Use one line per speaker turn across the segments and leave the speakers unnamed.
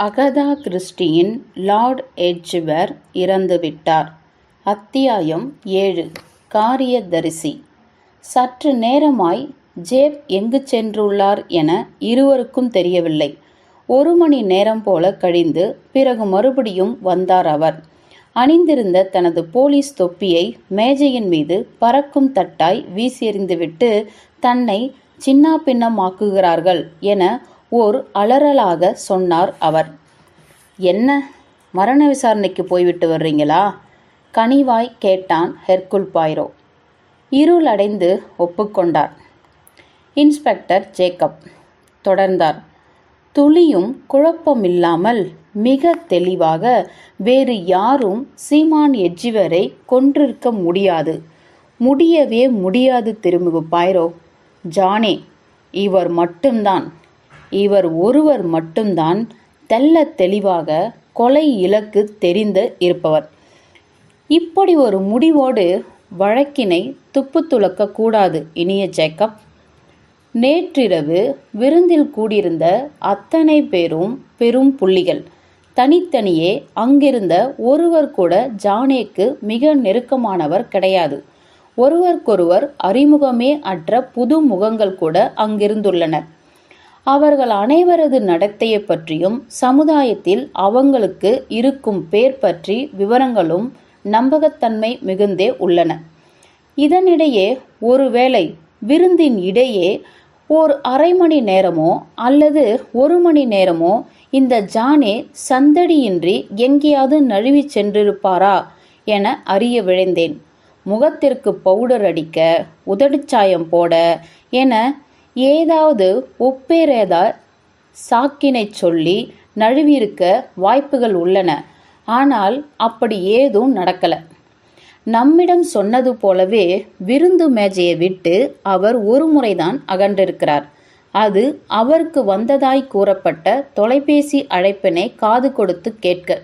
Agatha கிறிஸ்டியின் Lord எட்ஜ்வர் இறந்துவிட்டார். அத்தியாயம் ஏழு. காரியதரிசி. சற்று நேரமாய் ஜேப் எங்கு சென்றுள்ளார் என இருவருக்கும் தெரியவில்லை. ஒரு மணி நேரம் போல கழிந்து பிறகு மறுபடியும் வந்தார் அவர். அணிந்திருந்த தனது போலீஸ் தொப்பியை மேஜையின் மீது பறக்கும் தட்டாய் வீசியெறிந்துவிட்டு தன்னை சின்னாபின்னமாக்குகிறார்கள் என ஓர் அலறலாக சொன்னார் அவர். என்ன? மரண விசாரணைக்கு போய்விட்டு வர்றீங்களா? கனிவாய் கேட்டான் ஹெர்குல் பாய்ரோ. இருளடைந்து ஒப்புக்கொண்டார் இன்ஸ்பெக்டர் ஜேக்கப் தொடர்ந்தார். துளியும் குழப்பமில்லாமல் மிக தெளிவாக வேறு யாரும் சீமான் எஜ்ஜிவரை கொன்றிருக்க முடியாது. முடியவே முடியாது திருமுகு பாய்ரோ. ஜானே இவர் மட்டும்தான். இவர் ஒருவர் மட்டும்தான் தெல்ல தெளிவாக கொலை இலக்கு தெரிந்து இருப்பவர். இப்படி ஒரு முடிவோடு வழக்கினை துப்பு துளக்க கூடாது இனிய ஜேக்கப். நேற்றிரவு விருந்தில் கூடியிருந்த அத்தனை பேரும் பெரும் புள்ளிகள். தனித்தனியே அங்கிருந்த ஒருவர் கூட ஜானேக்கு மிக நெருக்கமானவர் கிடையாது. ஒருவருக்கொருவர் அறிமுகமே அற்ற புது முகங்கள் கூட அங்கிருந்துள்ளனர். அவர்கள் அனைவரது நடத்தையை பற்றியும் சமுதாயத்தில் அவங்களுக்கு இருக்கும் பேர் பற்றி விவரங்களும் நம்பகத்தன்மை மிகுந்தே உள்ளன. இதனிடையே ஒருவேளை விருந்தின் இடையே ஓர் அரை மணி நேரமோ அல்லது ஒரு மணி நேரமோ இந்த ஜானே சந்தடியின்றி எங்கேயாவது நழுவி சென்றிருப்பாரா என அறிய விழைந்தேன். முகத்திற்கு பவுடர் அடிக்க உதடுச்சாயம் போட என ஏதாவது ஒப்பேரேதா சாக்கினை சொல்லி நழுவியிருக்க வாய்ப்புகள் உள்ளன. ஆனால் அப்படி ஏதும் நடக்கலை. நம்மிடம் சொன்னது போலவே விருந்து மேஜையை விட்டு அவர் ஒரு முறைதான் அகன்றிருக்கிறார். அது அவருக்கு வந்ததாய் கூறப்பட்ட தொலைபேசி அழைப்பினை காது கொடுத்து கேட்க.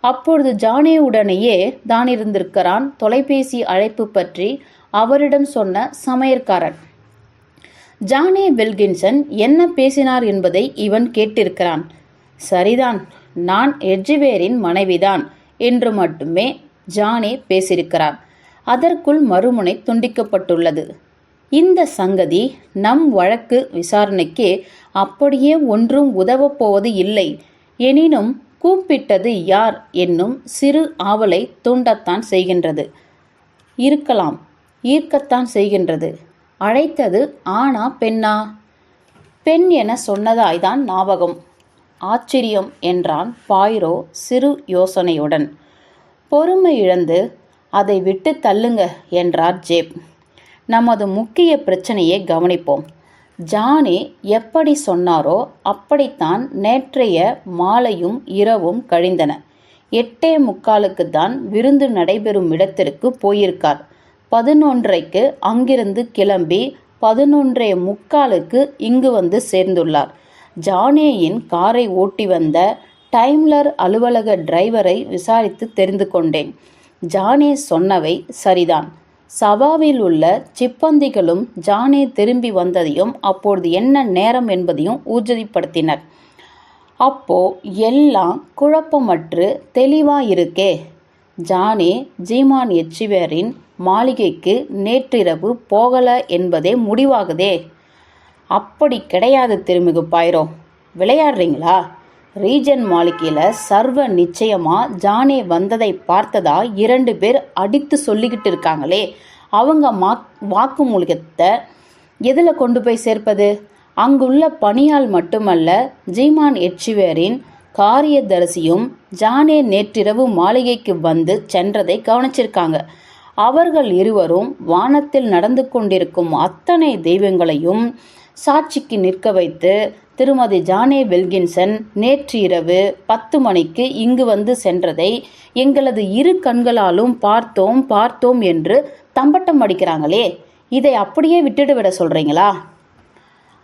அப்பொழுது ஜானேவுடனேயே தான் இருந்திருக்கிறான் தொலைபேசி அழைப்பு பற்றி அவரிடம் சொன்ன சமையற்காரன். ஜானே வில்கின்சன் என்ன பேசினார் என்பதை இவன் கேட்டிருக்கிறான். சரிதான் நான் எட்ஜிவேரின் மனைவிதான் என்று மட்டுமே ஜானே பேசியிருக்கிறான் அதற்குள் மறுமுனை துண்டிக்கப்பட்டுள்ளது. இந்த சங்கதி நம் வழக்கு விசாரணைக்கு அப்படியே ஒன்றும் உதவப் போவது இல்லை. எனினும் கூப்பிட்டது யார் என்னும் சிறு ஆவலை தூண்டத்தான் செய்கின்றது. இருக்கலாம் ஈர்க்கத்தான் செய்கின்றது. அழைத்தது ஆனா பெண்ணா? பெண் என சொன்னதாய்தான் ஞாபகம். ஆச்சரியம் என்றான் பாய்ரோ சிறு யோசனையுடன். பொறுமை இழந்து அதை விட்டு தள்ளுங்க என்றார் ஜேப். நமது முக்கிய பிரச்சனையை கவனிப்போம். ஜானி எப்படி சொன்னாரோ அப்படித்தான் நேற்றைய மாலையும் இரவும் கழிந்தன. எட்டே முக்காலுக்கு தான் விருந்து நடைபெறும் இடத்திற்கு போயிருக்கார். பதினொன்றைக்கு அங்கிருந்து கிளம்பி பதினொன்றே முக்காலுக்கு இங்கு வந்து சேர்ந்துள்ளார். ஜானேயின் காரை ஓட்டி வந்த டைம்லர் அலுவலக டிரைவரை விசாரித்து தெரிந்து கொண்டேன். ஜானே சொன்னவை சரிதான். சபாவில் உள்ள சிப்பந்திகளும் ஜானே திரும்பி வந்ததையும் அப்பொழுது என்ன நேரம் என்பதையும் ஊர்ஜிதப்படுத்தினர். அப்போ எல்லாம் குழப்பமற்று தெளிவா இருக்கே ஜானே ஜீமான் எச்சிவேரின் மாளிகைக்கு நேற்றிரவு போகல என்பதே முடிவாகுதே. அப்படி கிடையாது திருமிகு பாயிரோ விளையாடுறீங்களா? ரீஜன் மாளிகையில் சர்வ நிச்சயமாக ஜானே வந்ததை பார்த்ததா இரண்டு பேர் அடித்து சொல்லிக்கிட்டு இருக்காங்களே. அவங்க மா வாக்குமூலிகத்தை எதில் கொண்டு போய் சேர்ப்பது? அங்குள்ள பணியால் மட்டுமல்ல ஜீமான் எச்சிவேரின் காரியதரிசியும் ஜானே நேற்றிரவு மாளிகைக்கு வந்து சென்றதை கவனிச்சிருக்காங்க. அவர்கள் இருவரும் வானத்தில் நடந்து கொண்டிருக்கும் அத்தனை தெய்வங்களையும் சாட்சிக்கு நிற்க வைத்து திருமதி ஜானே வெல்கின்சன் நேற்று இரவு பத்து மணிக்கு இங்கு வந்து சென்றதை எங்களது இரு கண்களாலும் பார்த்தோம் பார்த்தோம் என்று தம்பட்டம் அடிக்கிறாங்களே இதை அப்படியே விட்டுட்டு விட சொல்கிறீங்களா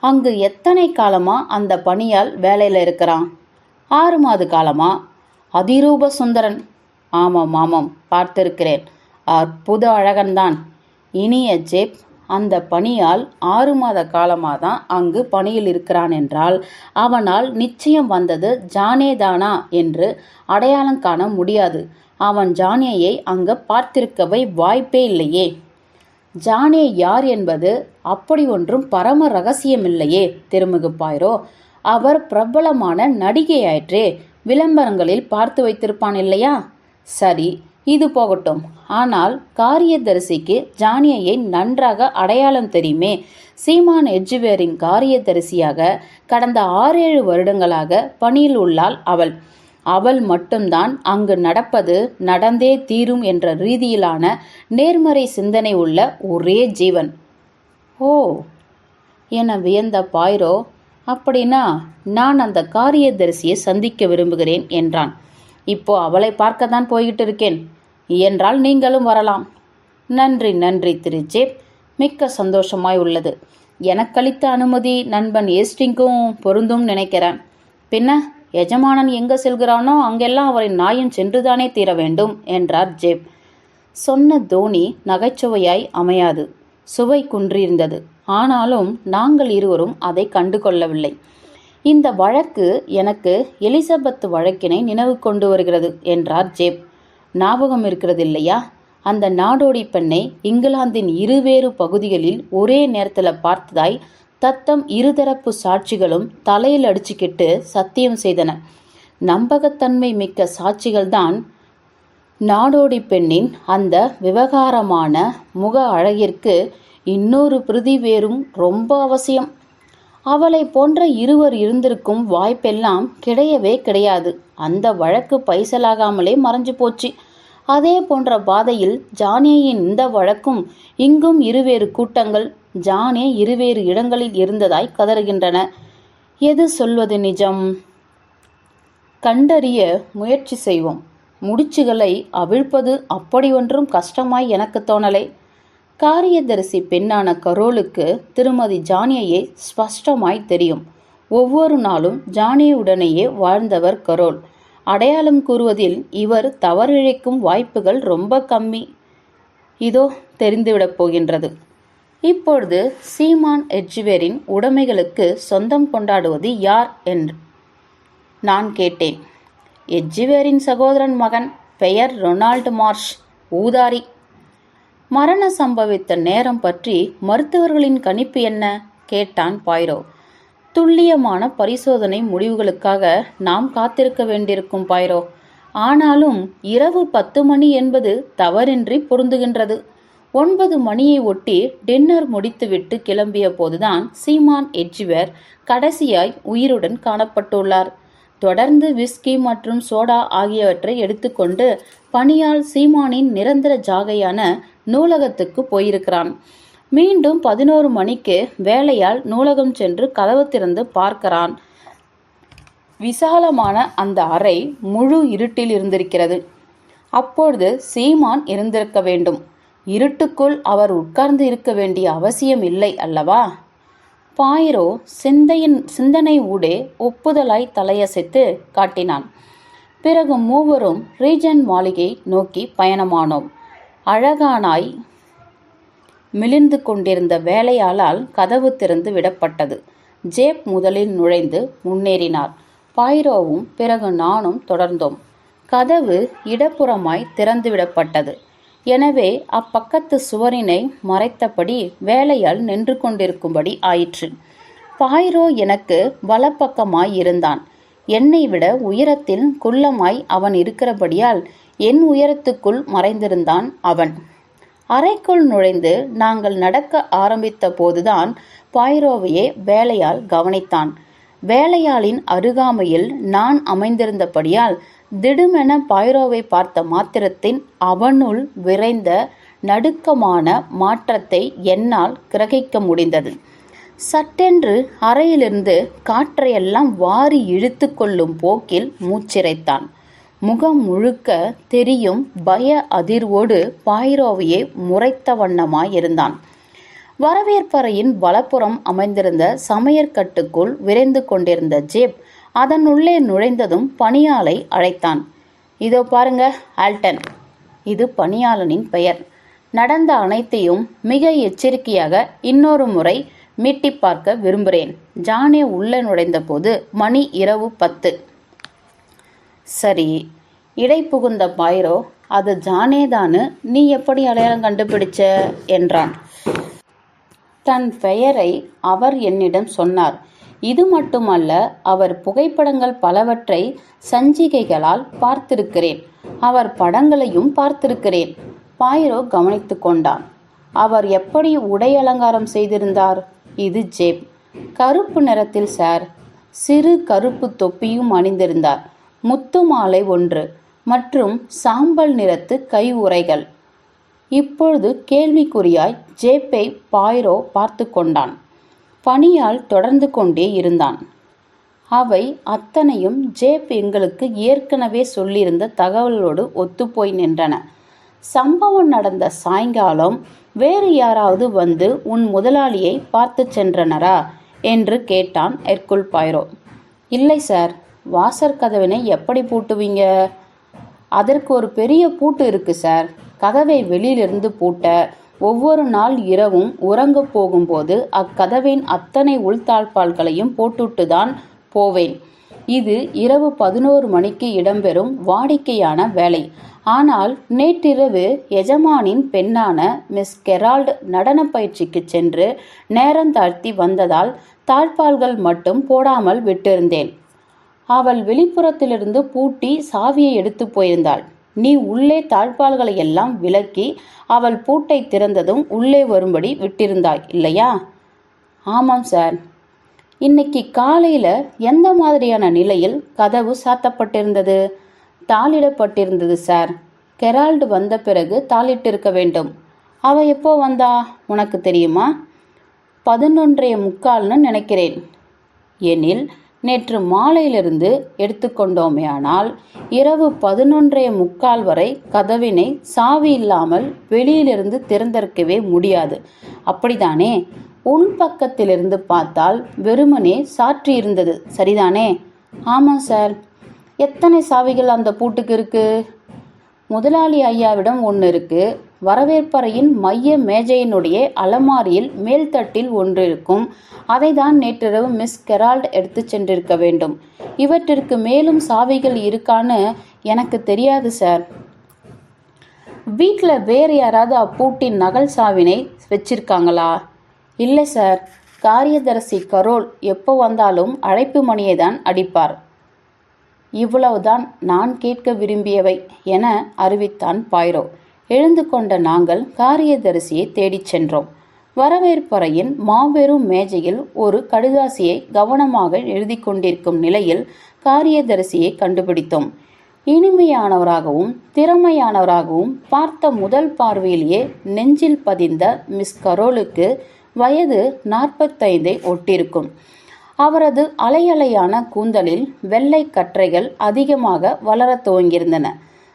அங்கு எத்தனை காலமாக அந்த பணியால் வேலையில் இருக்கிறான்? ஆறு மாத காலமா? அதிரூப சுந்தரன். ஆமாம் ஆமாம் பார்த்திருக்கிறேன். அற்புத அழகன்தான். இனிய ஜேப் அந்த பணியால் ஆறு மாத காலமாக தான் அங்கு பணியில் இருக்கிறான் என்றால் அவனால் நிச்சயம் வந்தது ஜானேதானா என்று அடையாளம் காண முடியாது. அவன் ஜானேயை அங்கு பார்த்திருக்கவே வாய்ப்பே இல்லையே. ஜானே யார் என்பது அப்படி ஒன்றும் பரம ரகசியமில்லையே திருமுகுப்பாயிரோ. அவர் பிரபலமான நடிகையாயிற்றே. விளம்பரங்களில் பார்த்து வைத்திருப்பான் இல்லையா? சரி இது போகட்டும். ஆனால் காரியதரிசிக்கு ஜானியை நன்றாக அடையாளம் தெரியுமே. சீமான் எஜ்ஜுவேரின் காரியதரிசியாக கடந்த ஆறேழு வருடங்களாக பணியில் உள்ளாள் அவள். அவள் மட்டும்தான் அங்கு நடப்பது நடந்தே தீரும் என்ற ரீதியிலான நேர்மறை சிந்தனை உள்ள ஒரே ஜீவன். ஓ என வியந்த பாய்ரோ அப்படின்னா நான் அந்த காரியதரிசியை சந்திக்க விரும்புகிறேன் என்றான். இப்போ அவளை பார்க்கத்தான் போய்கிட்டு இருக்கேன் என்றால் நீங்களும் வரலாம். நன்றி நன்றி திருச்சே. மிக்க சந்தோஷமாய் உள்ளது. எனக்களித்த அனுமதி நண்பன் ஏஸ்டிங்கும் பொருந்தும் நினைக்கிறேன். பின்ன எஜமானன் எங்கே செல்கிறானோ அங்கெல்லாம் அவரின் நாயும் சென்றுதானே தீர வேண்டும்? என்றார் ஜேப். சொன்ன தோனி நகைச்சுவையாய் அமையாது. சுவை குன்றியிருந்தது. ஆனாலும் நாங்கள் இருவரும் அதை கண்டு கொள்ளவில்லை இந்த வழக்கு எனக்கு எலிசபெத் வழக்கினை நினைவு கொண்டு வருகிறது என்றார் ஜேப். ஞாபகம் இருக்கிறது இல்லையா? அந்த நாடோடி பெண்ணை இங்கிலாந்தின் இருவேறு பகுதிகளில் ஒரே நேரத்தில் பார்த்ததாய் தத்தம் இருதரப்பு சாட்சிகளும் தலையில் அடிச்சுக்கிட்டு சத்தியம் செய்தன. நம்பகத்தன்மை மிக்க சாட்சிகள்தான் நாடோடி பெண்ணின் அந்த விவகாரமான முக அழகிற்கு இன்னொரு பிரதி வேறும் ரொம்ப அவசியம். அவளை போன்ற இருவர் இருந்திருக்கும் வாய்ப்பெல்லாம் கிடையவே கிடையாது. அந்த வழக்கு பைசலாகாமலே மறைஞ்சு போச்சு. அதே போன்ற பாதையில் ஜானேயின் இந்த வழக்கும் இங்கும் இருவேறு கூட்டங்கள் ஜானே இருவேறு இடங்களில் இருந்ததாய் கதறுகின்றன. எது சொல்வது நிஜம்? கண்டறிய முயற்சி செய்வோம். முடிச்சுகளை அவிழ்ப்பது அப்படி ஒன்றும் கஷ்டமாய் எனக்கு தோணலை. காரியதரிசி பெண்ணான கரோலுக்கு திருமதி ஜானியையே ஸ்பஷ்டமாய் தெரியும். ஒவ்வொரு நாளும் ஜானியுடனேயே வாழ்ந்தவர் கரோல். அடையாளம் கூறுவதில் இவர் தவறிழைக்கும் வாய்ப்புகள் ரொம்ப கம்மி. இதோ தெரிந்துவிடப் போகின்றது. இப்பொழுது சீமான் எட்ஜ்வேரின் உடைமைகளுக்கு சொந்தம் கொண்டாடுவது யார் என்று நான் கேட்டேன். எட்ஜ்வேரின் சகோதரன் மகன் பெயர் ரொனால்டு மார்ஷ். ஊதாரி. மரணம் சம்பவித்த நேரம் பற்றி மருத்துவர்களின் கணிப்பு என்ன? கேட்டான் பாய்ரோ. துல்லியமான பரிசோதனை முடிவுகளுக்காக நாம் காத்திருக்க வேண்டியிருக்கும் பாய்ரோ. ஆனாலும் இரவு பத்து மணி என்பது தவறின்றி பொருந்துகின்றது. ஒன்பது மணியை ஒட்டி டின்னர் முடித்துவிட்டு கிளம்பிய போதுதான் சீமான் எட்ஜிவேர் கடைசியாய் உயிருடன் காணப்பட்டுள்ளார். தொடர்ந்து விஸ்கி மற்றும் சோடா ஆகியவற்றை எடுத்துக்கொண்டு பணியால் சீமானின் நிரந்தர ஜாகையான நூலகத்துக்கு போயிருக்கிறான். மீண்டும் பதினோரு மணிக்கு வேலையால் நூலகம் சென்று கதவு திறந்து பார்க்கிறான். விசாலமான அந்த அறை முழு இருட்டில் இருந்திருக்கிறது. அப்பொழுது சீமான் இருந்திருக்க வேண்டும். இருட்டுக்குள் அவர் உட்கார்ந்து இருக்க வேண்டிய அவசியம் இல்லை அல்லவா? பாயிரோ சிந்தையின் சிந்தனை ஊடே ஒப்புதலாய் தலையசைத்து காட்டினான். பிறகு மூவரும் ரீஜன் மாளிகை நோக்கி பயணமானோம். அழகானாய் மிளிர்ந்து கொண்டிருந்த வேலையாளால் கதவு திறந்து விடப்பட்டது. ஜேப் முதலில் நுழைந்து முன்னேறினார். பாய்ரோவும் பிறகு நானும் தொடர்ந்தோம். கதவு இடப்புறமாய் திறந்துவிடப்பட்டது எனவே அப்பக்கத்து சுவரினை மறைத்தபடி வேலையால் நின்று கொண்டிருக்கும்படி ஆயிற்று. பாய்ரோ எனக்கு வலப்பக்கமாய் இருந்தான். என்னை விட உயரத்தில் குள்ளமாய் அவன் இருக்கிறபடியால் என் உயரத்துக்குள் மறைந்திருந்தான் அவன். அறைக்குள் நுழைந்து நாங்கள் நடக்க ஆரம்பித்த போதுதான் பாய்ரோவையே வேலையால் கவனித்தான். வேலையாளின் அருகாமையில் நான் அமைந்திருந்தபடியால் திடுமென பாய்ரோவை பார்த்த மாத்திரத்தின் அவனுள் விரைந்த நடுக்கமான மாற்றத்தை என்னால் கிரகிக்க முடிந்தது. சட்டென்று அறையிலிருந்து காற்றையெல்லாம் வாரி இழுத்து கொள்ளும் போக்கில் மூச்சிறைத்தான் முகம் முழுக்க தெரியும் பய அதிர்வோடு பாய்ரோவையே முறைத்த வண்ணமாயிருந்தான். வரவேற்பறையின் வலப்புறம் அமைந்திருந்த சமையற்கட்டுக்குள் விரைந்து கொண்டிருந்த ஜேப் அதனுள்ளே நுழைந்ததும் பணியாளை அழைத்தான். இதோ பாருங்க ஆல்டன். இது பணியாளனின் பெயர். நடந்த அனைத்தையும் மிக எச்சரிக்கையாக இன்னொரு முறை மீட்டி பார்க்க விரும்புகிறேன் ஜானே உள்ளே நுழைந்தபோது மணி இரவு பத்து. சரி இடை புகுந்த பாய்ரோ அது ஜானேதானு நீ எப்படி அடையாளம் கண்டுபிடிச்ச? என்றான். தன் பெயரை அவர் என்னிடம் சொன்னார். இது மட்டுமல்ல அவர் புகைப்படங்கள் பலவற்றை சஞ்சிகைகளால் பார்த்திருக்கிறேன். அவர் படங்களையும் பார்த்திருக்கிறேன். பாயிரோ கவனித்து கொண்டான். அவர் எப்படி உடை அலங்காரம் செய்திருந்தார்? இது ஜேப். கருப்பு நிறத்தில் சார். சிறு கருப்பு தொப்பியும் அணிந்திருந்தார். முத்து மாலை ஒன்று மற்றும் சாம்பல் நிறத்து கை உரைகள். இப்பொழுது கேள்விக்குறியாய் ஜேப்பை பாய்ரோ பார்த்து கொண்டான். பணியால் தொடர்ந்து கொண்டே இருந்தான். அவை அத்தனையும் ஜேப் எங்களுக்கு ஏற்கனவே சொல்லியிருந்த தகவலோடு ஒத்துப்போய் நின்றன. சம்பவம் நடந்த சாயங்காலம் வேறு யாராவது வந்து உன் முதலாளியை பார்த்து சென்றனரா? என்று கேட்டான் எர்குல் பாய்ரோ. இல்லை சார். வாசற் கதவினை எப்படி பூட்டுவீங்க? அதற்கு ஒரு பெரிய பூட்டு இருக்கு சார். கதவை வெளியிலிருந்து பூட்ட ஒவ்வொரு நாள் இரவும் உறங்கப் போகும்போது அக்கதவின் அத்தனை உள்தாழ்பால்களையும் போட்டுட்டு தான் போவேன். இது இரவு பதினோரு மணிக்கு இடம்பெறும் வாடிக்கையான வேலை. ஆனால் நேற்றிரவு எஜமானின் பெண்ணான மிஸ் கெரால்டு நடன பயிற்சிக்கு சென்று நேரந்தாழ்த்தி வந்ததால் தாழ்பால்கள் மட்டும் போடாமல் விட்டிருந்தேன். அவள் வெளிப்புறத்திலிருந்து பூட்டி சாவியை எடுத்து போயிருந்தாள். நீ உள்ளே தாழ்பால்களை எல்லாம் விலக்கி அவள் பூட்டை திறந்ததும் உள்ளே வரும்படி விட்டிருந்தாய் இல்லையா? ஆமாம் சார். இன்னைக்கு காலையில் எந்த மாதிரியான நிலையில் கதவு சாத்தப்பட்டிருந்தது? தாளிடப்பட்டிருந்தது சார். கெரால்டு வந்த பிறகு தாளிட்டிருக்க வேண்டும். அவ எப்போ வந்தா? உனக்கு தெரியுமா? பதினொன்றைய முக்கால்னு நினைக்கிறேன். எனில் நேற்று மாலையிலிருந்து எடுத்துக்கொண்டோமேயானால் இரவு பதினொன்றைய முக்கால் வரை கதவினை சாவி இல்லாமல் வெளியிலிருந்து திறந்திருக்கவே முடியாது. அப்படிதானே உன் பக்கத்திலிருந்து பார்த்தால் வெறுமனே சாற்றி இருந்தது. சரிதானே? ஆமாம் சார். எத்தனை சாவிகள் அந்த பூட்டுக்கு இருக்கு? முதலாளி ஐயாவிடம் ஒன்று இருக்கு. வரவேற்பறையின் மைய மேஜையினுடைய அலமாரியில் மேல்தட்டில் ஒன்று இருக்கும். அதை தான் நேற்றிரவு மிஸ் கெரால்ட் எடுத்து சென்றிருக்க வேண்டும். இவற்றிற்கு மேலும் சாவிகள் இருக்கான்னு எனக்கு தெரியாது சார். வீட்டில் வேறு யாராவது அப்பூட்டின் நகல் சாவினை வச்சிருக்காங்களா? இல்லை சார். காரியதரிசி கரோல் எப்போ வந்தாலும் அழைப்பு மணியை தான் அடிப்பார். இவ்வளவுதான் நான் கேட்க விரும்பியவை என அறிவித்தான் பாய்ரோ. எழுந்து கொண்ட நாங்கள் காரியதரிசியை தேடிச் சென்றோம். வரவேற்பறையின் மாபெரும் மேஜையில் ஒரு கடுதாசியை கவனமாக எழுதி கொண்டிருக்கும் நிலையில் காரியதரிசியை கண்டுபிடித்தோம். இனிமையானவராகவும் திறமையானவராகவும் பார்த்த முதல் பார்வையிலேயே நெஞ்சில் பதிந்த மிஸ் கரோலுக்கு வயது நாற்பத்தைந்தை ஒட்டிருக்கும். அவரது அலையலையான கூந்தலில் வெள்ளை கற்றைகள் அதிகமாக வளரத் துவங்கியிருந்தன.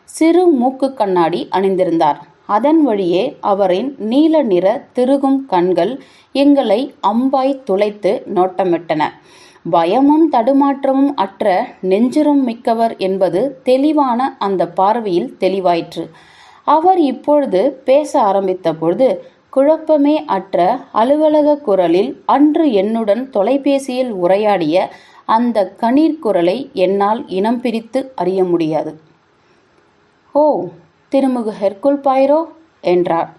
சிறு மூக்கு கண்ணாடி அணிந்திருந்தார். அதன் வழியே அவரின் நீல நிற திருகும் கண்கள் எங்களை அம்பாய் துளைத்து நோட்டமிட்டன. பயமும் தடுமாற்றமும் அற்ற நெஞ்சுரம் மிக்கவர் என்பது தெளிவான அந்த பார்வையில் தெளிவாயிற்று. அவர் இப்பொழுது பேச ஆரம்பித்த பொழுது குழப்பமே அற்ற அலுவலக குரலில் அன்று என்னுடன் தொலைபேசியில் உரையாடிய அந்த கணீர் குரலை என்னால் இனம் பிரித்து அறிய முடியாது. ஓ திருமுகு ஹெர்குல் பாய்ரோ என்றார்.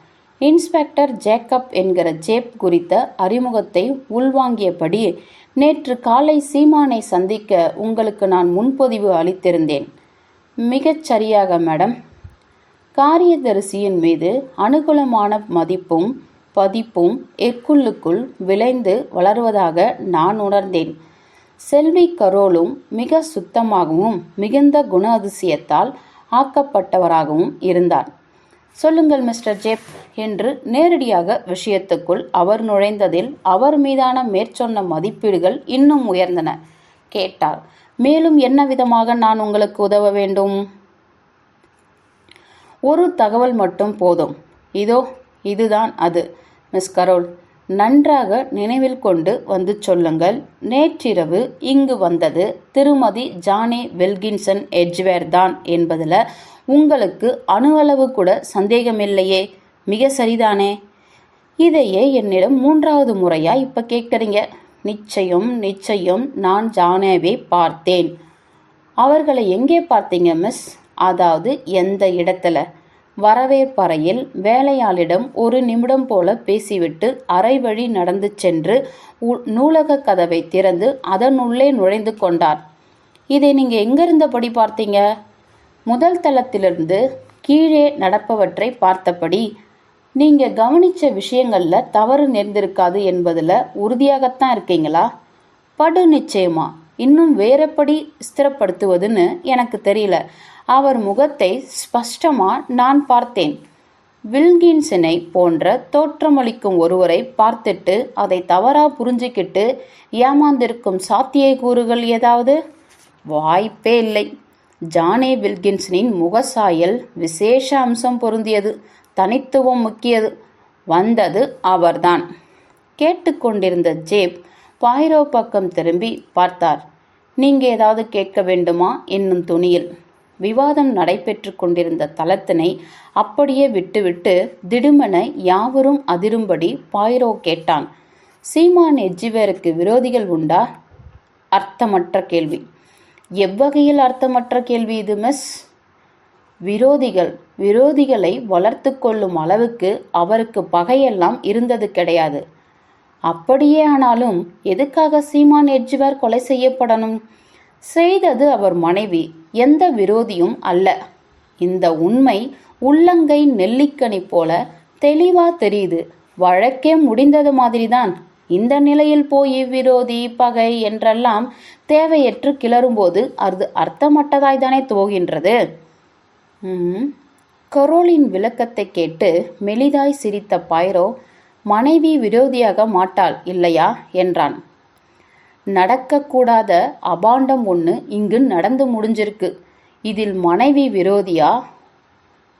இன்ஸ்பெக்டர் ஜேக்கப் என்கிற ஜேப் குறித்த அறிமுகத்தை உள்வாங்கியபடி நேற்று காலை சீமானை சந்திக்க உங்களுக்கு நான் முன்பதிவு அளித்திருந்தேன். மிகச் சரியாக மேடம். காரியதரிசியின் மீது அனுகூலமான மதிப்பும் பதிப்பும் எக்குள்ளுக்குள் விளைந்து வளர்வதாக நான் உணர்ந்தேன். செல்வி கரோலும் மிக சுத்தமாகவும் மிகுந்த குண அதிசயத்தால் ஆக்கப்பட்டவராகவும் இருந்தார். சொல்லுங்கள் மிஸ்டர் ஜேப் என்று நேரடியாக விஷயத்துக்குள் அவர் நுழைந்ததில் அவர் மீதான மேற்சொன்ன மதிப்பீடுகள் இன்னும் உயர்ந்தன. கேட்டார். மேலும் என்ன விதமாக நான் உங்களுக்கு உதவ வேண்டும்? ஒரு தகவல் மட்டும் போதும். இதோ இதுதான் அது. மிஸ் கரோல் நன்றாக நினைவில் கொண்டு வந்து சொல்லுங்கள். நேற்றிரவு இங்கு வந்தது திருமதி ஜானே வெல்கின்சன் எட்ஜ்வேர் தான் என்பதில் உங்களுக்கு அணுவளவு கூட சந்தேகமில்லையே? மிக சரிதானே? இதையே என்னிடம் மூன்றாவது முறையா இப்ப கேட்குறீங்க? நிச்சயம் நிச்சயம் நான் ஜானேவை பார்த்தேன். அவர்களை எங்கே பார்த்தீங்க மிஸ்? அதாவது எந்த இடத்துல? வரவேற்பறையில் வேலையாளிடம் ஒரு நிமிடம் போல பேசிவிட்டு அறை வழி நடந்து சென்று நூலக கதவை திறந்து அதனுள்ளே நுழைந்து கொண்டார். இதை நீங்க எங்கிருந்தபடி பார்த்தீங்க? முதல் தளத்திலிருந்து கீழே நடப்பவற்றை பார்த்தபடி. நீங்க கவனிச்ச விஷயங்கள்ல தவறு நேர்ந்திருக்காது என்பதுல உறுதியாகத்தான் இருக்கீங்களா? படு நிச்சயமா. இன்னும் வேறப்படி ஸ்திரப்படுத்துவதுன்னு எனக்கு தெரியல. அவர் முகத்தை ஸ்பஷ்டமா நான் பார்த்தேன். வில்கின்சனை போன்ற தோற்றமளிக்கும் ஒருவரை பார்த்துட்டு அதை தவறா புரிஞ்சுக்கிட்டு ஏமாந்திருக்கும் சாத்தியக்கூறுகள் ஏதாவது? வாய்ப்பே இல்லை. ஜானே வில்கின்சனின் முகசாயல் விசேஷ அம்சம் பொருந்தியது தனித்துவம் முக்கியது. வந்தது அவர்தான். கேட்டுக்கொண்டிருந்த ஜேப் பாயிரோ பக்கம் திரும்பி பார்த்தார். நீங்க ஏதாவது கேட்க வேண்டுமா? என்னும் துணியில். விவாதம் நடைபெற்று கொண்டிருந்த தளத்தினை அப்படியே விட்டுவிட்டு திடுமென யாவரும் அதிரும்படி பாயிரோ கேட்டான். சீமான் எஜ்ஜிவேருக்கு விரோதிகள் உண்டா? அர்த்தமற்ற கேள்வி. எவ்வகையில் அர்த்தமற்ற கேள்வி இது மிஸ்? விரோதிகள் விரோதிகளை வளர்த்து கொள்ளும் அளவுக்கு அவருக்கு பகையெல்லாம் இருந்தது கிடையாது. அப்படியே ஆனாலும் எதுக்காக சீமான் எட்ஜ்வர் கொலை செய்யப்படணும்? செய்தது அவர் மனைவி. எந்த விரோதியும் அல்ல. இந்த உண்மை உள்ளங்கை நெல்லிக்கனி போல தெளிவா தெரியுது. வழக்கே முடிந்தது மாதிரிதான். இந்த நிலையில் போய் விரோதி பகை என்றெல்லாம் தேவையற்று கிளறும்போது அது அர்த்தமட்டதாய்தானே துவகின்றது கரோலின் விளக்கத்தை கேட்டு மெலிதாய் சிரித்த பைரோ மனைவி விரோதியாக மாட்டாள் இல்லையா? என்றான். நடக்கக்கூடாத அபாண்டம் ஒன்று இங்கு நடந்து முடிஞ்சிருக்கு. இதில் மனைவி விரோதியா?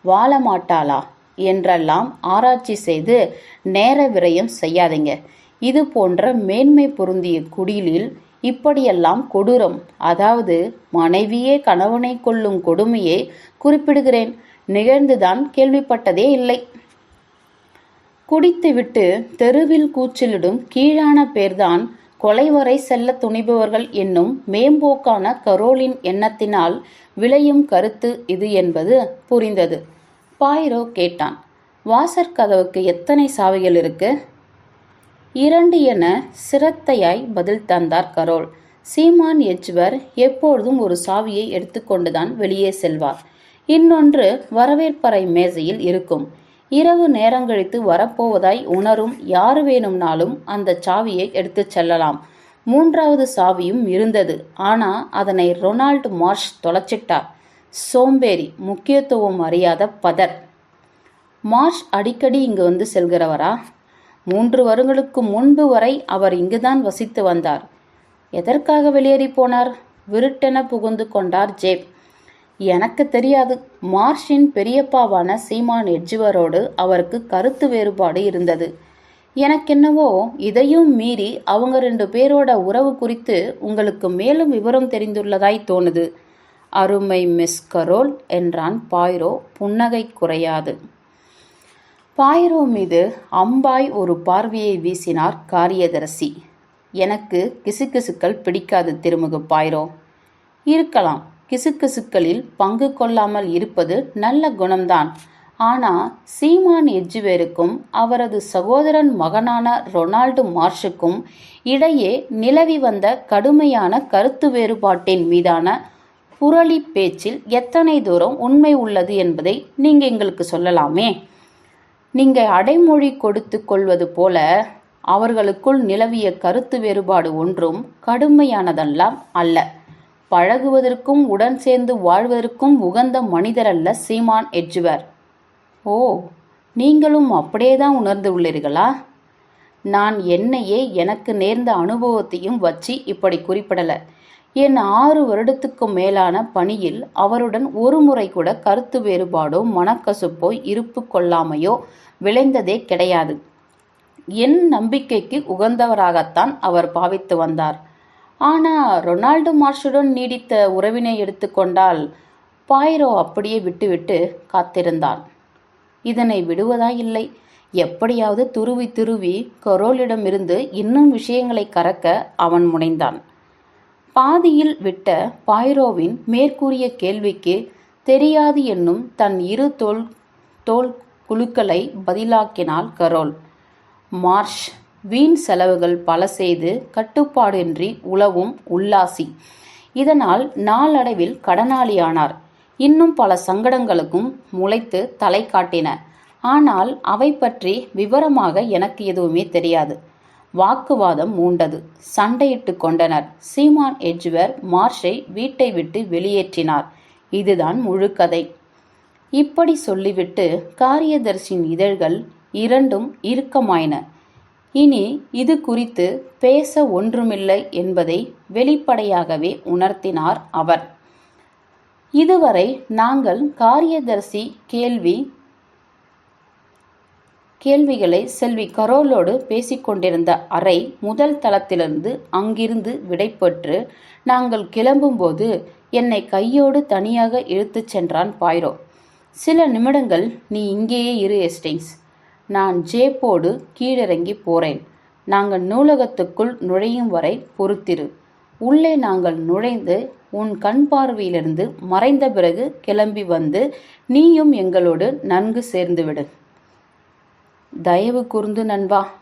வாழ மாட்டாளா என்றெல்லாம் ஆராய்ச்சி செய்து நேர விரயம் செய்யாதீங்க. இது போன்ற மேன்மை பொருந்திய குடிலில் இப்படியெல்லாம் கொடூரம். அதாவது மனைவியே கணவனை கொள்ளும் கொடுமையை குறிப்பிடுகிறேன். நிகழ்ந்துதான் கேள்விப்பட்டதே இல்லை. குடித்துவிட்டு தெருவில் கூச்சலிடும் கீழான பேர்தான் கொலை வரை செல்ல துணிபவர்கள் என்னும் மேம்போக்கான கரோலின் எண்ணத்தினால் விளையும் கருத்து இது என்பது புரிந்தது. பாயிரோ கேட்டான் வாசற்கதவுக்கு எத்தனை சாவிகள் இருக்கு? இரண்டு என சிரத்தையாய் பதில் தந்தார் கரோல். சீமான் எச்வர் எப்பொழுதும் ஒரு சாவியை எடுத்துக்கொண்டுதான் வெளியே செல்வார். இன்னொன்று வரவேற்பறை மேசையில் இருக்கும். இரவு நேரங்கழித்து வரப்போவதாய் உணரும் யார் வேணும்னாலும் அந்த சாவியை எடுத்துச் செல்லலாம். மூன்றாவது சாவியும் இருந்தது. ஆனா அதனை ரொனால்டு மார்ஷ் தொலைச்சிட்டார். சோம்பேறி முக்கியத்துவம் அறியாத பதர். மார்ஷ் அடிக்கடி இங்கு வந்து செல்கிறவரா? மூன்று வருடங்களுக்கு முன்பு வரை அவர் இங்குதான் வசித்து வந்தார். எதற்காக வெளியேறி போனார்? விருட்டென புகுந்து கொண்டார் ஜேப். எனக்கு தெரியாது. மார்ஷின் பெரியப்பாவான சீமான் எட்ஜுவரோடு அவருக்கு கருத்து வேறுபாடு இருந்தது. எனக்கென்னவோ இதையும் மீறி அவங்க ரெண்டு பேரோட உறவு குறித்து உங்களுக்கு மேலும் விவரம் தெரிந்துள்ளதாய் தோணுது. அருமை மிஸ் கரோல் என்றான் பாய்ரோ புன்னகை குறையாது. பாயிரோ மீது அம்பாய் ஒரு பார்வையை வீசினார் காரியதரசி. எனக்கு கிசுகிசுக்கள் பிடிக்காது திருமுக பாயிரோ. இருக்கலாம். கிசுகிசுக்களில் பங்கு கொள்ளாமல் இருப்பது நல்ல குணம்தான். ஆனா சீமான் எஜ்ஜுவேருக்கும் அவரது சகோதரன் மகனான ரொனால்டு மார்ஷுக்கும் இடையே நிலவி வந்த கடுமையான கருத்து வேறுபாட்டின் மீதான புரளி பேச்சில் எத்தனை தூரம் உண்மை உள்ளது என்பதை நீங்க எங்களுக்கு சொல்லலாமே. நீங்க அடைமொழி கொடுத்து கொள்வது போல அவர்களுக்குள் நிலவிய கருத்து வேறுபாடு ஒன்றும் கடுமையானதெல்லாம் அல்ல. பழகுவதற்கும் உடன் சேர்ந்து வாழ்வதற்கும் உகந்த மனிதரல்ல சீமான் எட்ஜுவர். ஓ நீங்களும் அப்படியேதான் உணர்ந்து உள்ளீர்களா? நான் என்னையே எனக்கு நேர்ந்த அனுபவத்தையும் வச்சு இப்படி குறிப்பிடல. என் ஆறு வருடத்துக்கும் மேலான பணியில் அவருடன் ஒரு முறை கூட கருத்து வேறுபாடோ மனக்கசுப்போ இருப்பு கொள்ளாமையோ விளைந்ததே கிடையாது. என் நம்பிக்கைக்கு உகந்தவராகத்தான் அவர் பாவித்து வந்தார். ஆனா ரொனால்டு மார்ஷுடன் நீடித்த உறவினை எடுத்துக்கொண்டால் பாயிரோ அப்படியே விட்டுவிட்டு காத்திருந்தான். இதனை விடுவதா இல்லை? எப்படியாவது துருவி துருவி கரோலிடமிருந்து இன்னும் விஷயங்களை கறக்க அவன் முனைந்தான். பாதியில் விட்ட பாய்ரோவின் மேற்கூறிய கேள்விக்கு தெரியாது என்னும் தன் இரு தோல் தோல் குழுக்களை பதிலாக்கினாள் கரோல். மார்ஷ் வீண் செலவுகள் பல செய்து கட்டுப்பாடின்றி உழவும் உல்லாசி. இதனால் நாளடைவில் கடனாளியானார். இன்னும் பல சங்கடங்களுக்கும் முளைத்து தலை காட்டின. ஆனால் அவை பற்றி விவரமாக எனக்கு எதுவுமே தெரியாது. வாக்குவாதம் மூண்டது. சண்டையிட்டு கொண்டனர். சீமான் எஜ்வர் மார்ஷை வீட்டை விட்டு வெளியேற்றினார். இதுதான் முழு கதை இப்படி சொல்லிவிட்டு காரியதர்சியின் இதழ்கள் இரண்டும் இறுக்கமாயின. இனி இது குறித்து பேச ஒன்றுமில்லை என்பதை வெளிப்படையாகவே உணர்த்தினார் அவர். இதுவரை நாங்கள் காரியதர்சி கேள்வி கேள்விகளை செல்வி கரோலோடு பேசிக்கொண்டிருந்த அறை முதல் தளத்திலிருந்து அங்கிருந்து விடைபெற்று நாங்கள் கிளம்பும்போது என்னை கையோடு தனியாக இழுத்துச் சென்றான் பாய்ரோ. சில நிமிடங்கள் நீ இங்கேயே இரு எஸ்டிங்ஸ் நான் ஜேப்போடு கீழிறங்கி போறேன். நாங்கள் நூலகத்துக்குள் நுழையும் வரை பொறுத்திரு. உள்ளே நாங்கள் நுழைந்து உன் கண் பார்வையிலிருந்து மறைந்த பிறகு கிளம்பி வந்து நீயும் எங்களோடு நன்கு சேர்ந்துவிடு. தயவு கூர்ந்து நண்பா.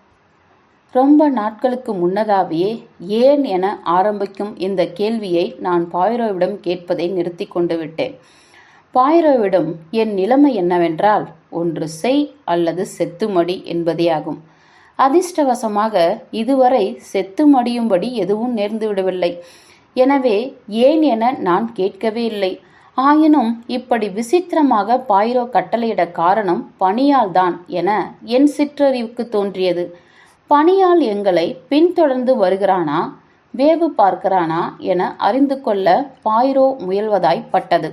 ரொம்ப நாட்களுக்கு முன்னதாகவே ஏன் என ஆரம்பிக்கும் இந்த கேள்வியை நான் பாயிரோவிடம் கேட்பதை நிறுத்தி கொண்டு விட்டேன். பாயிரோவிடம் என் நிலைமை என்னவென்றால் ஒன்று செய் அல்லது செத்துமடி என்பதேயாகும். அதிர்ஷ்டவசமாக இதுவரை செத்து மடியும்படி எதுவும் நேர்ந்து விடவில்லை எனவே ஏன் என நான் கேட்கவே இல்லை. ஆயினும் இப்படி விசித்திரமாக பாயிரோ கட்டளையிட காரணம் பணியால் தான் என என் சிற்றறிவுக்கு தோன்றியது. பணியால் எங்களை பின்தொடர்ந்து வருகிறானா வேவு பார்க்கிறானா என அறிந்து கொள்ள பாயிரோ முயல்வதாய் பட்டது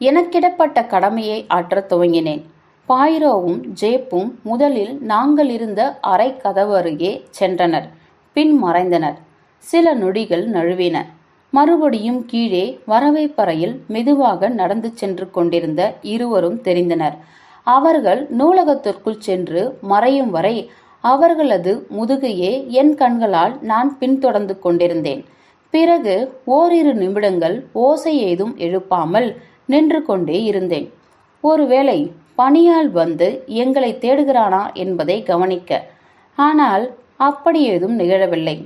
எனக்கிடப்பட்ட கடமையை ஆற்றத் துவங்கினேன். பாயிரோவும் ஜேப்பும் முதலில் நாங்கள் இருந்த அறை கதவு அருகே சென்றனர் பின் மறைந்தனர். சில நொடிகள் நழுவின. மறுபடியும் கீழே வரவேற்பறையில் மெதுவாக நடந்து சென்று கொண்டிருந்த இருவரும் தெரிந்தனர். அவர்கள் நூலகத்திற்குள் சென்று மறையும் வரை அவர்களது முதுகையே என் கண்களால் நான் பின்தொடர்ந்து கொண்டிருந்தேன். பிறகு ஓரிரு நிமிடங்கள் ஓசை ஏதும் எழுப்பாமல் நின்று கொண்டே இருந்தேன். ஒருவேளை பணியால் வந்து எங்களை தேடுகிறானா என்பதை கவனிக்க. ஆனால் அப்படி ஏதும் நிகழவில்லை.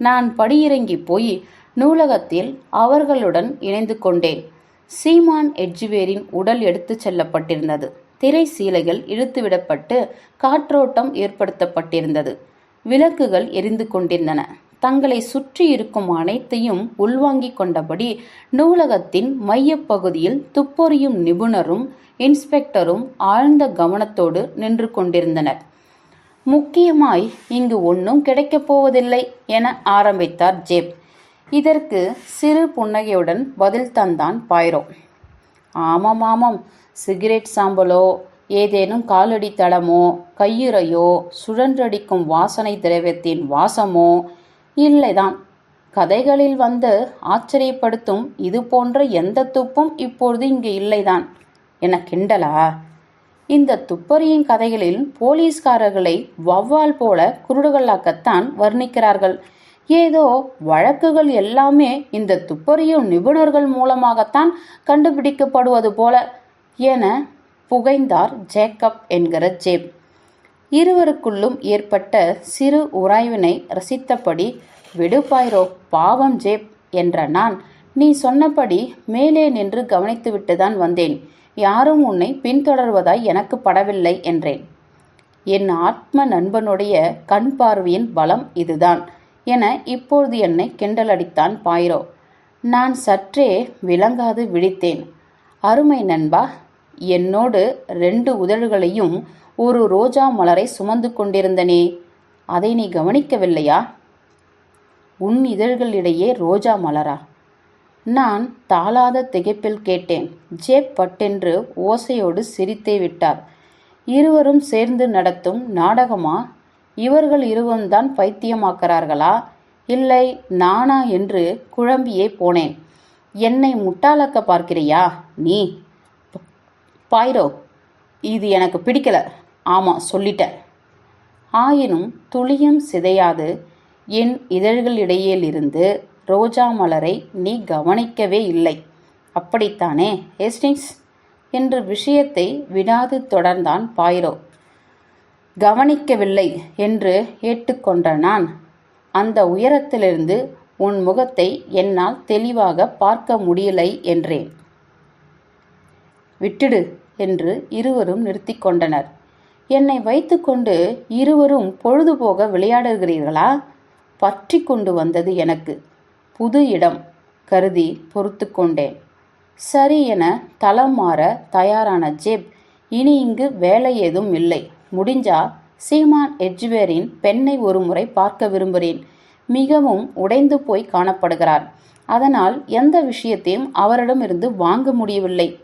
நான் படியிறங்கி போய் நூலகத்தில் அவர்களுடன் இணைந்து கொண்டேன் சீமான் எட்ஜுவேரின் உடல் எடுத்துச் செல்லப்பட்டிருந்தது. திரை சீலைகள் இழுத்துவிடப்பட்டு காற்றோட்டம் ஏற்படுத்தப்பட்டிருந்தது. விளக்குகள் எரிந்து கொண்டிருந்தன தங்களை சுற்றி இருக்கும் அனைத்தையும் உள்வாங்கிக் கொண்டபடி நூலகத்தின் மையப்பகுதியில் துப்பொறியும் நிபுணரும் இன்ஸ்பெக்டரும் ஆழ்ந்த கவனத்தோடு நின்று கொண்டிருந்தனர். முக்கியமாய் இங்கு ஒன்றும் கிடைக்கப் போவதில்லை என ஆரம்பித்தார் ஜேப். இதற்கு சிறு புன்னகையுடன் பதில் தந்தான் பாய்ரோ. ஆமாம் ஆமாம். சிகரெட் சாம்பலோ ஏதேனும் காலடி தளமோ கையுறையோ சுழன்றடிக்கும் வாசனை திரவியத்தின் வாசமோ இல்லைதான். கதைகளில் வந்து ஆச்சரியப்படுத்தும் இது போன்ற எந்த துப்பும் இப்பொழுது இங்கு இல்லைதான் என கிண்டலா? இந்த துப்பறியின் கதைகளில் போலீஸ்காரர்களை வவ்வால் போல குருடுகளாக்கத்தான் வர்ணிக்கிறார்கள். ஏதோ வழக்குகள் எல்லாமே இந்த துப்பறியும் நிபுணர்கள் மூலமாகத்தான் கண்டுபிடிக்கப்படுவது போல என புகைந்தார் ஜேக்கப் என்கிற ஜேப். இருவருக்குள்ளும் ஏற்பட்ட சிறு உராய்வினை ரசித்தபடி விடுபாயிரோ பாவம் ஜேப் என்ற நான் நீ சொன்னபடி மேலே நின்று கவனித்துவிட்டுதான் வந்தேன். யாரும் உன்னை பின்தொடர்வதாய் எனக்கு படவில்லை என்றேன். என் ஆத்ம நண்பனுடைய கண் பார்வையின் பலம் இதுதான் என இப்பொழுது என்னை கிண்டலடித்தான் பாயிரோ. நான் சற்றே விளங்காது விழித்தேன். அருமை நண்பா என்னோடு ரெண்டு உதடுகளையும் ஒரு ரோஜா மலரை சுமந்து கொண்டிருந்தனே. அதை நீ கவனிக்கவில்லையா? உன் இதழ்களிடையே ரோஜா மலரா? நான் தாளாத திகைப்பில் கேட்டேன். ஜேப் பட்டென்று ஓசையோடு சிரித்தே விட்டார். இருவரும் சேர்ந்து நடத்தும் நாடகமா? இவர்கள் இருவரும்தான் பைத்தியமாக்கிறார்களா? இல்லை நானா என்று குழம்பியே போனேன். என்னை முட்டாளாக்க பார்க்கிறியா? நீ. பாயிரோ இது எனக்கு பிடிக்கல. ஆமாம் சொல்லிட்டேன். ஆயினும் துளியும் சிதையாது. என் இதழ்களிடையிலிருந்து ரோஜா மலரை நீ கவனிக்கவே இல்லை. அப்படித்தானே ஹேஸ்டிங்ஸ்? என்று விஷயத்தை விடாது தொடர்ந்தான் பாயிரோ. கவனிக்கவில்லை என்று ஏற்றுக்கொண்ட நான் அந்த உயரத்திலிருந்து உன் முகத்தை என்னால் தெளிவாக பார்க்க முடியலை என்றேன். விட்டுடு என்று இருவரும் நிறுத்தி கொண்டனர் என்னை வைத்துக்கொண்டு இருவரும் பொழுதுபோக விளையாடுகிறீர்களா? பற்றி கொண்டு வந்தது எனக்கு புது இடம் கருதி பொறுத்து கொண்டேன். சரி என தளம் மாற தயாரான ஜேப் இனி இங்கு வேலை ஏதும் இல்லை. முடிஞ்சா சீமான் எட்ஜ்வேரின் பெண்ணை ஒரு முறை பார்க்க விரும்புகிறேன். மிகவும் உடைந்து போய் காணப்படுகிறார். அதனால் எந்த விஷயத்தையும் அவரிடமிருந்து வாங்க முடியவில்லை.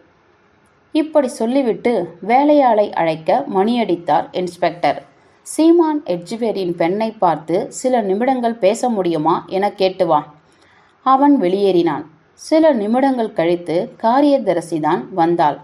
இப்படி சொல்லிவிட்டு வேலையாளை அழைக்க மணியடித்தார் இன்ஸ்பெக்டர். சீமான் எட்ஜ்வேரின் பெண்ணை பார்த்து சில நிமிடங்கள் பேச முடியுமா என கேட்டு வா. அவன் வெளியேறினான். சில நிமிடங்கள் கழித்து காரியதரிசிதான் வந்தாள்.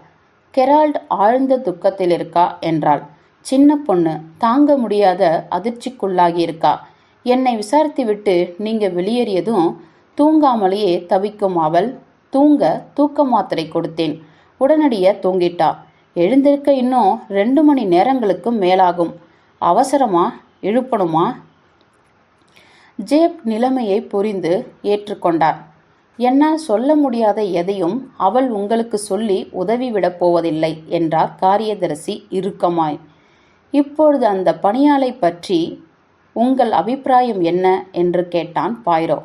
கெரால்ட் ஆழ்ந்த துக்கத்தில் இருக்கா? என்றாள். சின்ன பொண்ணு தாங்க முடியாத அதிர்ச்சிக்குள்ளாகி இருக்கா என்னை விசாரித்துவிட்டு நீங்க வெளியேறியதும் தூங்காமலேயே தவிக்கும் அவள். தூங்க தூக்க மாத்திரை கொடுத்தேன். உடனடியே தூங்கிட்டா. எழுந்திருக்க இன்னும் ரெண்டு மணி நேரங்களுக்கும் மேலாகும். அவசரமா? எழுப்பணுமா? ஜேப் நிலைமையை புரிந்து ஏற்றுக்கொண்டார். என்னால் சொல்ல முடியாத எதையும் அவள் உங்களுக்கு சொல்லி உதவிவிடப் போவதில்லை என்றார் காரியதரிசி இறுக்கமாய். இப்பொழுது அந்த பணியாளை பற்றி உங்கள் அபிப்பிராயம் என்ன? என்று கேட்டான் பாய்ரோ.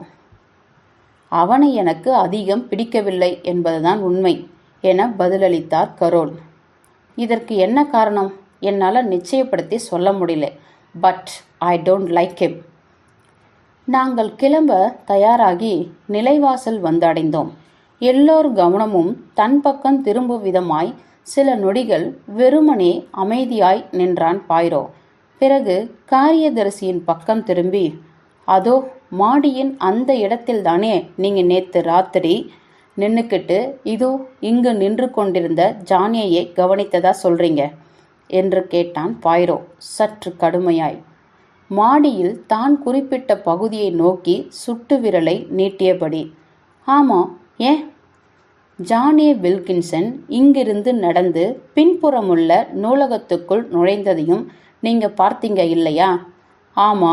அவனை எனக்கு அதிகம் பிடிக்கவில்லை என்பதுதான் உண்மை. என பதிலளித்தார் கரோல். இதற்கு என்ன காரணம்? என்னால் நிச்சயப்படுத்தி சொல்ல முடியல. But I don't like him நாங்கள் கிளம்ப தயாராகி நிலைவாசல் வந்தடைந்தோம். எல்லோர் கவனமும் தன் பக்கம் திரும்பும் விதமாய் சில நொடிகள் வெறுமனே அமைதியாய் நின்றான் பாய்ரோ. பிறகு காரியதரிசியின் பக்கம் திரும்பி அதோ மாடியின் அந்த இடத்தில்தானே நீங்கள் நேற்று ராத்திரி நின்னுக்கிட்டு இதோ இங்கு நின்று கொண்டிருந்த ஜானியை கவனித்ததா சொல்றீங்க? என்று கேட்டான் பாய்ரோ சற்று கடுமையாய். மாடியில் தான் குறிப்பிட்ட பகுதியை நோக்கி சுட்டு விரலை நீட்டியபடி ஆமாம் ஏன்? ஜானே வில்கின்சன் இங்கிருந்து நடந்து பின்புறமுள்ள நூலகத்துக்குள் நுழைந்ததையும் நீங்க பார்த்தீங்க இல்லையா? ஆமா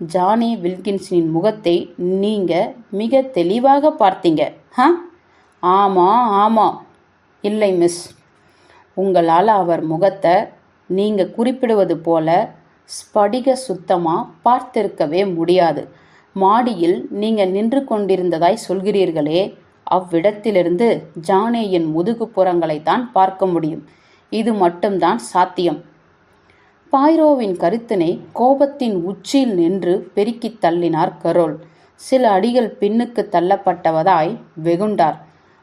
ஜானே வில்கின்ஸின் முகத்தை நீங்க மிக தெளிவாக பார்த்தீங்க. ஆ ஆமா ஆமா. இல்லை மிஸ். உங்களால் அவர் முகத்தை நீங்க குறிப்பிடுவது போல ஸ்படிக சுத்தமாக பார்த்திருக்கவே முடியாது. மாடியில் நீங்க நின்று கொண்டிருந்ததாய் சொல்கிறீர்களே அவ்விடத்திலிருந்து ஜானேயின் முதுகு புறங்களைத்தான் பார்க்க முடியும். இது மட்டும்தான் சாத்தியம். பாய்ரோவின் கருத்தினை கோபத்தின் உச்சியில் நின்று பெருக்கித் தள்ளினார் கரோல். சில அடிகள் பின்னுக்கு தள்ளப்பட்டவதாய் வெகுண்டார்.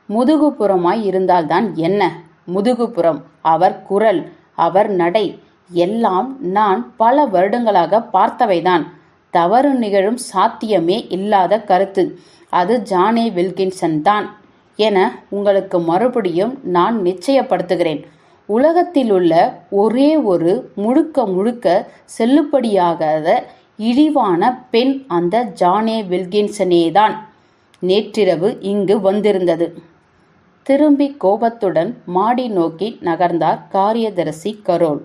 முதுகுப்புறமாய் இருந்தால்தான் என்ன? முதுகுப்புறம். அவர் குரல் அவர் நடை. எல்லாம் நான் பல வருடங்களாக பார்த்தவைதான். தவறு நிகழும் சாத்தியமே இல்லாத கருத்து. அது ஜானே வில்கின்சன் தான் என உங்களுக்கு மறுபடியும் நான் நிச்சயப்படுத்துகிறேன். உலகத்திலுள்ள ஒரே ஒரு முழுக்க முழுக்க செல்லுபடியாகாத இழிவான பெண் அந்த ஜானே வில்கின்சனே தான் நேற்றிரவு இங்கு வந்திருந்தது. திரும்பி கோபத்துடன் மாடி நோக்கி நகர்ந்தார் காரியதரிசி கரோல்.